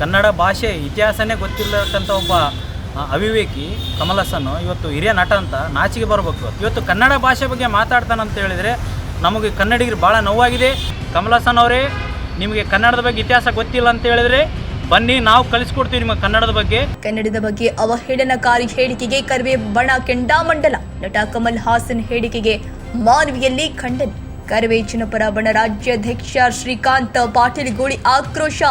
ಕನ್ನಡ ಭಾಷೆ ಇತಿಹಾಸನೇ ಗೊತ್ತಿಲ್ಲದಂಥ ಒಬ್ಬ ಅವಿವೇಕಿ ಕಮಲ್ ಹಾಸನ್ ಇವತ್ತು ಹಿರಿಯ ನಟ ಅಂತ ನಾಚಿಗೆ ಬರಬೇಕು. ಇವತ್ತು ಕನ್ನಡ ಭಾಷೆ ಬಗ್ಗೆ ಮಾತಾಡ್ತಾನಂತ ಹೇಳಿದರೆ ನಮಗೆ ಕನ್ನಡಿಗರು ಭಾಳ ನೋವಾಗಿದೆ. ಕಮಲ್ ಹಾಸನ್ ಅವರೇ, ನಿಮಗೆ ಕನ್ನಡದ ಬಗ್ಗೆ ಇತಿಹಾಸ ಗೊತ್ತಿಲ್ಲ ಅಂತ ಹೇಳಿದರೆ ಬನ್ನಿ, ನಾವು ಕಲಿಸ್ಕೊಡ್ತೀವಿ ನಿಮಗೆ ಕನ್ನಡದ ಬಗ್ಗೆ. ಕನ್ನಡದ ಬಗ್ಗೆ ಅವಹೇಳನಕಾರಿ ಹೇಳಿಕೆಗೆ ಕರ್ವೆ ಬಣ ಕೆಂಡಾಮಂಡಲ. ನಟ ಕಮಲ್ ಹಾಸನ್ ಹೇಳಿಕೆಗೆ ಮಾನವಿಯಲ್ಲಿ ಖಂಡನೆ. ಕರ್ವೇ ಚಿನ್ನಪರ ಬಣ ರಾಜ್ಯಾಧ್ಯಕ್ಷ ಶ್ರೀಕಾಂತ್ ಪಾಟೀಲ್ ಗೋಳಿ ಆಕ್ರೋಶ.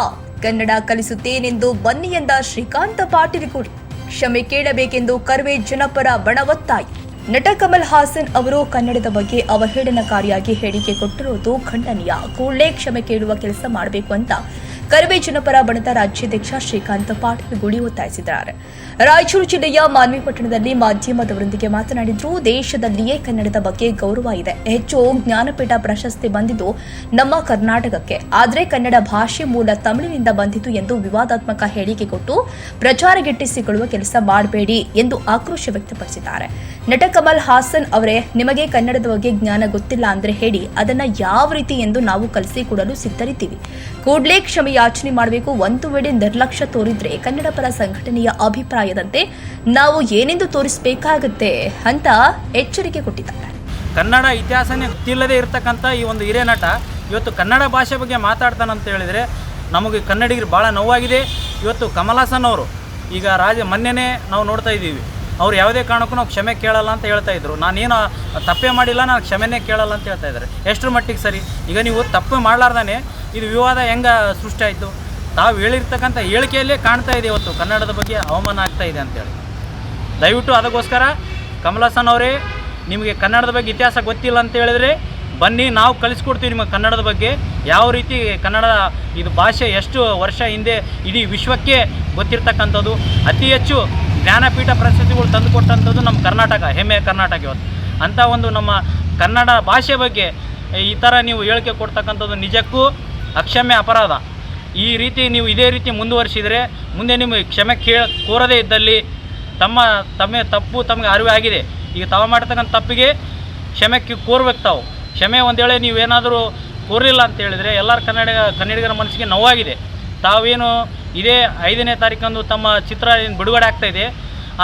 ಕನ್ನಡ ಕಲಿಸುತ್ತೇನೆಂದು ಬನ್ನಿ ಎಂದ ಶ್ರೀಕಾಂತ ಪಾಟೀಲ್ ಕೂಡ. ಕ್ಷಮೆ ಕೇಳಬೇಕೆಂದು ಕರ್ವೆ ಜನಪರ ಬಣ ಒತ್ತಾಯ. ನಟ ಕಮಲ್ ಹಾಸನ್ ಅವರು ಕನ್ನಡದ ಬಗ್ಗೆ ಅವಹೇಳನಕಾರಿಯಾಗಿ ಹೇಳಿಕೆ ಕೊಟ್ಟಿರುವುದು ಖಂಡನೀಯ. ಕೂಡಲೇ ಕ್ಷಮೆ ಕೇಳುವ ಕೆಲಸ ಮಾಡಬೇಕು ಅಂತ ಕರವೇ ಜನಪರ ಬಣದ ರಾಜ್ಯಾಧ್ಯಕ್ಷ ಶ್ರೀಕಾಂತ್ ಪಾಟೀಲ್ ಗುಡಿ ಒತ್ತಾಯಿಸಿದ್ದಾರೆ. ರಾಯಚೂರು ಜಿಲ್ಲೆಯ ಮಾನ್ವಿ ಪಟ್ಟಣದಲ್ಲಿ ಮಾಧ್ಯಮದವರೊಂದಿಗೆ ಮಾತನಾಡಿದ್ರು, ದೇಶದಲ್ಲಿಯೇ ಕನ್ನಡದ ಬಗ್ಗೆ ಗೌರವ ಇದೆ. ಹೆಚ್ಚು ಜ್ಞಾನಪೀಠ ಪ್ರಶಸ್ತಿ ಬಂದಿದ್ದು ನಮ್ಮ ಕರ್ನಾಟಕಕ್ಕೆ. ಆದರೆ ಕನ್ನಡ ಭಾಷೆ ಮೂಲ ತಮಿಳಿನಿಂದ ಬಂದಿತು ಎಂದು ವಿವಾದಾತ್ಮಕ ಹೇಳಿಕೆ ಕೊಟ್ಟು ಪ್ರಚಾರ ಪ್ರಚಾರಗಿಟ್ಟಿಸಿಕೊಳ್ಳುವ ಕೆಲಸ ಮಾಡಬೇಡಿ ಎಂದು ಆಕ್ರೋಶ ವ್ಯಕ್ತಪಡಿಸಿದ್ದಾರೆ. ನಟ ಕಮಲ್ ಹಾಸನ್ ಅವರೇ, ನಿಮಗೆ ಕನ್ನಡದ ಬಗ್ಗೆ ಜ್ಞಾನ ಗೊತ್ತಿಲ್ಲ ಅಂದ್ರೆ ಹೇಳಿ, ಅದನ್ನ ಯಾವ ರೀತಿ ಎಂದು ನಾವು ಕಲಿಸಿಕೊಡಲು ಸಿದ್ಧರಿದ್ದೀವಿ. ಕೂಡಲೇ ಕ್ಷಮೆ ಯಾಚನೆ ಮಾಡಬೇಕು ಒಂದು ವೇಳೆ ನಿರ್ಲಕ್ಷ್ಯ ತೋರಿದ್ರೆ ಕನ್ನಡ ಪರ ಸಂಘಟನೆಯ ಅಭಿಪ್ರಾಯದಂತೆ ನಾವು ಏನೆಂದು ತೋರಿಸಬೇಕಾಗುತ್ತೆ ಅಂತ ಎಚ್ಚರಿಕೆ ಕೊಟ್ಟಿದ್ದಾರೆ. ಕನ್ನಡ ಇತಿಹಾಸನೇ ಗೊತ್ತಿಲ್ಲದೆ ಇರತಕ್ಕಂಥ ಈ ಒಂದು ಹಿರಿಯ ನಟ ಇವತ್ತು ಕನ್ನಡ ಭಾಷೆ ಬಗ್ಗೆ ಮಾತಾಡ್ತಾನಂತ ಹೇಳಿದರೆ ನಮಗೆ ಕನ್ನಡಿಗರು ಭಾಳ ನೋವಾಗಿದೆ. ಇವತ್ತು ಕಮಲಾಸನ್ ಅವರು ಈಗ ರಾಜ ಮೊನ್ನೆನೇ ನಾವು ನೋಡ್ತಾ ಇದ್ದೀವಿ. ಅವ್ರು ಯಾವುದೇ ಕಾರಣಕ್ಕೂ ನಾವು ಕ್ಷಮೆ ಕೇಳಲ್ಲ ಅಂತ ಹೇಳ್ತಾ ಇದ್ರು. ನಾನೇನು ತಪ್ಪೇ ಮಾಡಿಲ್ಲ, ನಾನು ಕ್ಷಮೆನೇ ಕೇಳಲ್ಲ ಅಂತ ಹೇಳ್ತಾ ಇದ್ದಾರೆ. ಎಷ್ಟರ ಮಟ್ಟಿಗೆ ಸರಿ? ಈಗ ನೀವು ತಪ್ಪು ಮಾಡಲಾರ್ದಾನೆ ಇದು ವಿವಾದ ಹೆಂಗೆ ಸೃಷ್ಟಿ ಆಯಿತು? ತಾವು ಹೇಳಿರ್ತಕ್ಕಂಥ ಹೇಳಿಕೆಯಲ್ಲೇ ಕಾಣ್ತಾ ಇದೆ ಇವತ್ತು. ಕನ್ನಡದ ಬಗ್ಗೆ ಅವಮಾನ ಆಗ್ತಾ ಇದೆ ಅಂತೇಳಿ ದಯವಿಟ್ಟು ಅದಕ್ಕೋಸ್ಕರ ಕಮಲಾಸನ್ ಅವರೇ, ನಿಮಗೆ ಕನ್ನಡದ ಬಗ್ಗೆ ಇತಿಹಾಸ ಗೊತ್ತಿಲ್ಲ ಅಂತ ಹೇಳಿದ್ರೆ ಬನ್ನಿ, ನಾವು ಕಲಿಸ್ಕೊಡ್ತೀವಿ ನಿಮಗೆ ಕನ್ನಡದ ಬಗ್ಗೆ. ಯಾವ ರೀತಿ ಕನ್ನಡ ಇದು ಭಾಷೆ ಎಷ್ಟು ವರ್ಷ ಹಿಂದೆ ಇಡೀ ವಿಶ್ವಕ್ಕೆ ಗೊತ್ತಿರ್ತಕ್ಕಂಥದ್ದು. ಅತಿ ಹೆಚ್ಚು ಜ್ಞಾನಪೀಠ ಪ್ರಶಸ್ತಿಗಳು ತಂದುಕೊಟ್ಟಂಥದ್ದು ನಮ್ಮ ಕರ್ನಾಟಕ ಹೆಮ್ಮೆಯ ಕರ್ನಾಟಕ ಇವತ್ತು. ಅಂಥ ಒಂದು ನಮ್ಮ ಕನ್ನಡ ಭಾಷೆ ಬಗ್ಗೆ ಈ ಥರ ನೀವು ಹೇಳಿಕೆ ಕೊಡ್ತಕ್ಕಂಥದ್ದು ನಿಜಕ್ಕೂ ಅಕ್ಷಮ್ಯ ಅಪರಾಧ. ಈ ರೀತಿ ನೀವು ಇದೇ ರೀತಿ ಮುಂದುವರಿಸಿದರೆ ಮುಂದೆ ನಿಮಗೆ ಕ್ಷಮೆ ಕೇಳ, ಕೋರದೇ ಇದ್ದಲ್ಲಿ ತಮ್ಮ ತಮ್ಮ ತಪ್ಪು ತಮಗೆ ಅರಿವೆ ಆಗಿದೆ. ಈಗ ತಾವು ಮಾಡ್ತಕ್ಕಂಥ ತಪ್ಪಿಗೆ ಕ್ಷಮೆ ಕಿ- ಕೋರ್ಬೇಕು ತಾವು. ಕ್ಷಮೆ ಒಂದು ವೇಳೆ ನೀವೇನಾದರೂ ಕೋರಲಿಲ್ಲ ಅಂತ ಹೇಳಿದರೆ ಎಲ್ಲರ ಕನ್ನಡ, ಕನ್ನಡಿಗರ ಮನಸ್ಸಿಗೆ ನೋವಾಗಿದೆ. ತಾವೇನು ಇದೇ ಐದನೇ ತಾರೀಕಂದು ತಮ್ಮ ಚಿತ್ರ ಏನು ಬಿಡುಗಡೆ ಆಗ್ತಾ ಇದೆ.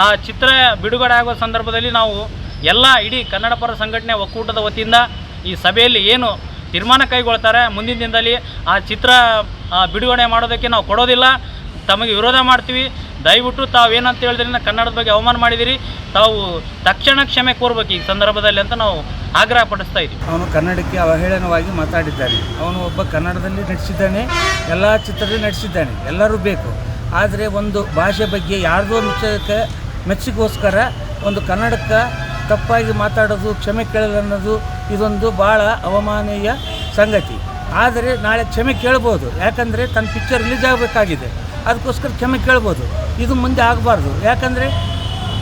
ಆ ಚಿತ್ರ ಬಿಡುಗಡೆ ಆಗೋ ಸಂದರ್ಭದಲ್ಲಿ ನಾವು ಎಲ್ಲ ಇಡೀ ಕನ್ನಡ ಪರ ಸಂಘಟನೆ ಒಕ್ಕೂಟದ ವತಿಯಿಂದ ಈ ಸಭೆಯಲ್ಲಿ ಏನು ತೀರ್ಮಾನ ಕೈಗೊಳ್ತಾರೆ ಮುಂದಿನ ದಿನದಲ್ಲಿ ಆ ಚಿತ್ರ ಬಿಡುಗಡೆ ಮಾಡೋದಕ್ಕೆ ನಾವು ಕೊಡೋದಿಲ್ಲ. ತಮಗೆ ವಿರೋಧ ಮಾಡ್ತೀವಿ. ದಯವಿಟ್ಟು ತಾವೇನಂತ ಹೇಳಿದ್ರಿಂದ ಕನ್ನಡದ ಬಗ್ಗೆ ಅವಮಾನ ಮಾಡಿದಿರಿ. ತಾವು ತಕ್ಷಣ ಕ್ಷಮೆ ಕೋರ್ಬೇಕು ಈ ಸಂದರ್ಭದಲ್ಲಿ ಅಂತ ನಾವು ಆಗ್ರಹ ಪಡಿಸ್ತಾ ಇದ್ದೀವಿ. ಅವನು ಕನ್ನಡಕ್ಕೆ ಅವಹೇಳನವಾಗಿ ಮಾತಾಡಿದ್ದಾನೆ. ಅವನು ಒಬ್ಬ ಕನ್ನಡದಲ್ಲಿ ನಟಿಸಿದ್ದಾನೆ, ಎಲ್ಲ ಚಿತ್ರದಲ್ಲಿ ನಟಿಸಿದ್ದಾನೆ, ಎಲ್ಲರೂ ಬೇಕು. ಆದರೆ ಒಂದು ಭಾಷೆ ಬಗ್ಗೆ ಯಾರ್ದೋ ಮೆಚ್ಚಕ್ಕೆ ಮೆಚ್ಚಿಗೋಸ್ಕರ ಒಂದು ಕನ್ನಡಕ್ಕೆ ತಪ್ಪಾಗಿ ಮಾತಾಡೋದು, ಕ್ಷಮೆ ಕೇಳಲ್ಲ ಅನ್ನೋದು ಇದೊಂದು ಭಾಳ ಅವಮಾನೀಯ ಸಂಗತಿ. ಆದರೆ ನಾಳೆ ಕ್ಷಮೆ ಕೇಳ್ಬೋದು. ಯಾಕಂದರೆ ತನ್ನ ಪಿಕ್ಚರ್ ರಿಲೀಸ್ ಆಗಬೇಕಾಗಿದೆ. ಅದಕ್ಕೋಸ್ಕರ ಕ್ಷಮೆ ಕೇಳ್ಬೋದು. ಇದು ಮುಂದೆ ಆಗಬಾರ್ದು. ಯಾಕಂದರೆ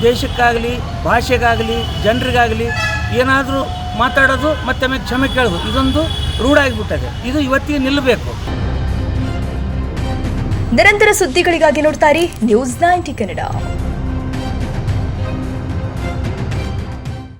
ದೇಶಕ್ಕಾಗಲಿ, ಭಾಷೆಗಾಗಲಿ, ಜನರಿಗಾಗಲಿ ಏನಾದರೂ ಮಾತಾಡೋದು ಮತ್ತೆ ಆಮೇಲೆ ಕ್ಷಮೆ ಕೇಳೋದು. ಇದೊಂದು ರೂಢಾಗಿಬಿಟ್ಟಿದೆ ಇದು ಇವತ್ತಿಗೆ ನಿಲ್ಲಬೇಕು. ನಿರಂತರ ಸುದ್ದಿಗಳಿಗಾಗಿ ನೋಡ್ತಾ ಇರಿ. News ninety Kannada.